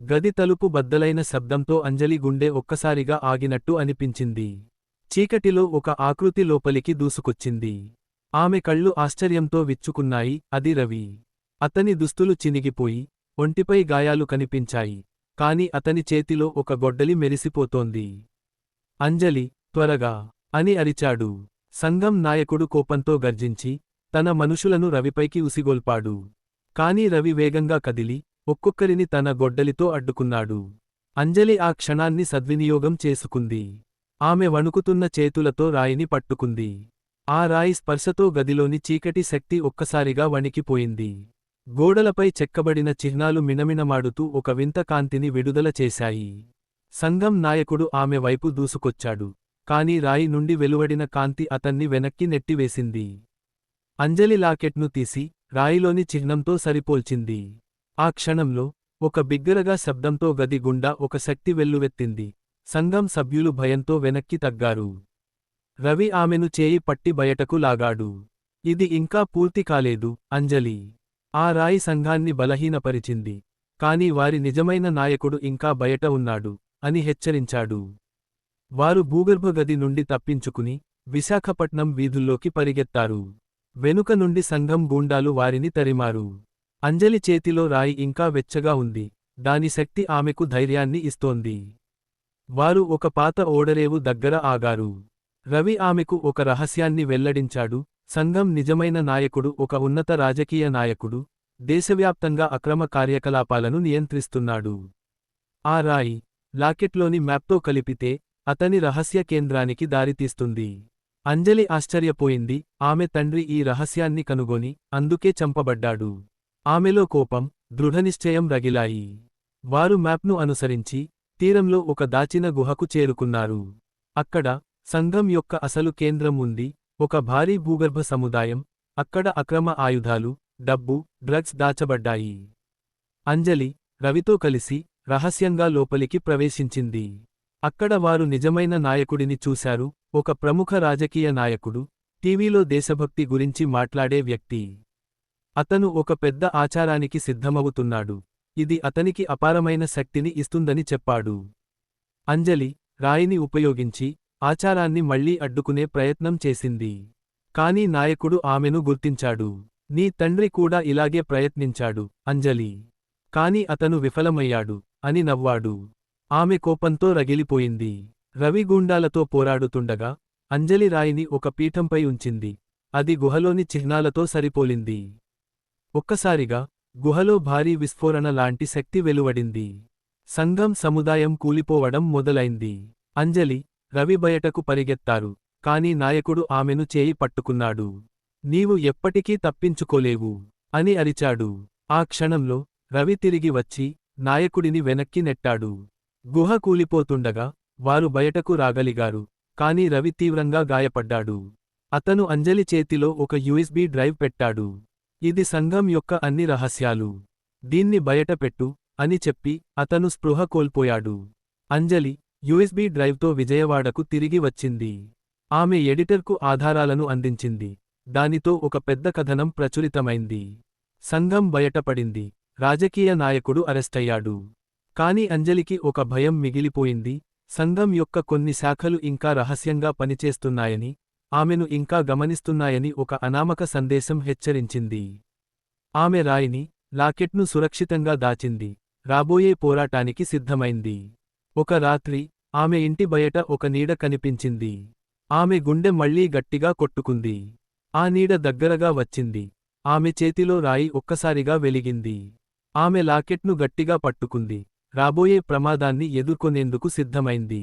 గది తలుపు బద్దలైన శబ్దంతో అంజలి గుండె ఒక్కసారిగా ఆగినట్టు అనిపించింది. చీకటిలో ఒక ఆకృతి లోపలికి దూసుకొచ్చింది. ఆమె కళ్ళు ఆశ్చర్యంతో విచ్చుకున్నాయి. అది రవి. అతని దుస్తులు చినిగిపోయి ఒంటిపై గాయాలు కనిపించాయి. కాని అతని చేతిలో ఒక గొడ్డలి మెరిసిపోతోంది. అంజలి త్వరగా అని అరిచాడు. సంఘం నాయకుడు కోపంతో గర్జించి తన మనుషులను రవిపైకి ఉసిగొల్పాడు. కాని రవి వేగంగా కదిలి ఒక్కొక్కరిని తన గొడ్డలితో అడ్డుకున్నాడు. అంజలి ఆ క్షణాన్ని సద్వినియోగం చేసుకుంది. ఆమె వణుకుతున్న చేతులతో రాయిని పట్టుకుంది. ఆ రాయి స్పర్శతో గదిలోని చీకటి శక్తి ఒక్కసారిగా వణికిపోయింది. గోడలపై చెక్కబడిన చిహ్నాలు మినమినమాడుతూ ఒక వింత కాంతిని విడుదల చేశాయి. సంఘం నాయకుడు ఆమె వైపు దూసుకొచ్చాడు. కాని రాయి నుండి వెలువడిన కాంతి అతన్ని వెనక్కి నెట్టివేసింది. అంజలి లాకెట్ను తీసి రాయిలోని చిహ్నంతో సరిపోల్చింది. ఆ క్షణంలో ఒక బిగ్గరగా శబ్దంతో గది గుండా ఒక శక్తి వెల్లువెత్తింది. సంఘం సభ్యులు భయంతో వెనక్కి తగ్గారు. రవి ఆమెను చేయి పట్టి బయటకు లాగాడు. ఇది ఇంకా పూర్తి కాలేదు అంజలి. ఆ రాయి సంఘాన్ని బలహీనపరిచింది. కాని వారి నిజమైన నాయకుడు ఇంకా బయట ఉన్నాడు అని హెచ్చరించాడు. వారు భూగర్భ గది నుండి తప్పించుకుని విశాఖపట్నం వీధుల్లోకి పరిగెత్తారు. వెనుక నుండి సంఘం గూండాలు వారిని తరిమారు. అంజలి చేతిలో రాయి ఇంకా వెచ్చగా ఉంది. దాని శక్తి ఆమెకు ధైర్యాన్ని ఇస్తోంది. వారు ఒక పాత ఓడరేవు దగ్గర ఆగారు. రవి ఆమెకు ఒక రహస్యాన్ని వెల్లడించాడు. సంఘం నిజమైన నాయకుడు ఒక ఉన్నత రాజకీయ నాయకుడు దేశవ్యాప్తంగా అక్రమ కార్యకలాపాలను నియంత్రిస్తున్నాడు. ఆ రాయి లాకెట్లోని మ్యాప్తో కలిపితే అతని రహస్య కేంద్రానికి దారితీస్తుంది. అంజలి ఆశ్చర్యపోయింది. ఆమె తండ్రి ఈ రహస్యాన్ని కనుగొని అందుకే చంపబడ్డాడు. ఆమెలో కోపం దృఢనిశ్చయం రగిలాయి. వారు మ్యాప్ను అనుసరించి తీరంలో ఒక దాచిన గుహకు చేరుకున్నారు. అక్కడ సంఘం యొక్క అసలు కేంద్రం ఉంది ఒక భారీ భూగర్భ సముదాయం అక్కడ అక్రమ ఆయుధాలు డబ్బు డ్రగ్స్ దాచబడ్డాయి. అంజలి రవితో కలిసి రహస్యంగా లోపలికి ప్రవేశించింది. అక్కడ వారు నిజమైన నాయకుడిని చూశారు ఒక ప్రముఖ రాజకీయ నాయకుడు టీవీలో దేశభక్తి గురించి మాట్లాడే వ్యక్తి. అతను ఒక పెద్ద ఆచారానికి సిద్ధమవుతున్నాడు. ఇది అతనికి అపారమైన శక్తిని ఇస్తుందని చెప్పాడు. అంజలి రాయిని ఉపయోగించి ఆచారాన్ని మళ్ళీ అడ్డుకునే ప్రయత్నం చేసింది. కాని నాయకుడు ఆమెను గుర్తించాడు. నీ తండ్రి కూడా ఇలాగే ప్రయత్నించాడు అంజలి. కాని అతను విఫలమయ్యాడు అని నవ్వాడు. ఆమె కోపంతో రగిలిపోయింది. రవిగూండాలతో పోరాడుతుండగా అంజలి రాయిని ఒక పీఠంపై ఉంచింది. అది గుహలోని చిహ్నాలతో సరిపోలింది. ఒక్కసారిగా గుహలో భారీ విస్ఫోరణ లాంటి శక్తి వెలువడింది. సంఘం సముదాయం కూలిపోవడం మొదలైంది. అంజలి రవి బయటకు పరిగెత్తారు కాని నాయకుడు ఆమెను చేయి పట్టుకున్నాడు. నీవు ఎప్పటికీ తప్పించుకోలేవు అని అరిచాడు. ఆ క్షణంలో రవి తిరిగి వచ్చి నాయకుడిని వెనక్కి నెట్టాడు. గుహ కూలిపోతుండగా వారు బయటకు రాగలిగారు కాని రవి తీవ్రంగా గాయపడ్డాడు. అతను అంజలి చేతిలో ఒక యూఎస్బీ డ్రైవ్ పెట్టాడు. ఇది సంఘం యొక్క అన్ని రహస్యాలు. దీన్ని బయటపెట్టు అని చెప్పి అతను స్పృహ కోల్పోయాడు. అంజలి యుఎస్బీ డ్రైవ్తో విజయవాడకు తిరిగి వచ్చింది. ఆమె ఎడిటర్కు ఆధారాలను అందించింది. దానితో ఒక పెద్ద కథనం ప్రచురితమైంది. సంఘం బయటపడింది. రాజకీయ నాయకుడు అరెస్టయ్యాడు కాని అంజలికి ఒక భయం మిగిలిపోయింది. సంఘం యొక్క కొన్ని శాఖలు ఇంకా రహస్యంగా పనిచేస్తున్నాయని ఆమెను ఇంకా గమనిస్తున్నాయని ఒక అనామక సందేశం హెచ్చరించింది. ఆమె రాయిని లాకెట్ను సురక్షితంగా దాచింది. రాబోయే పోరాటానికి సిద్ధమైంది. ఒక రాత్రి ఆమె ఇంటి బయట ఒక నీడ కనిపించింది. ఆమె గుండె మళ్ళీ గట్టిగా కొట్టుకుంది. ఆ నీడ దగ్గరగా వచ్చింది. ఆమె చేతిలో రాయి ఒక్కసారిగా వెలిగింది. ఆమె లాకెట్ను గట్టిగా పట్టుకుంది. రాబోయే ప్రమాదాన్ని ఎదుర్కొనేందుకు సిద్ధమైంది.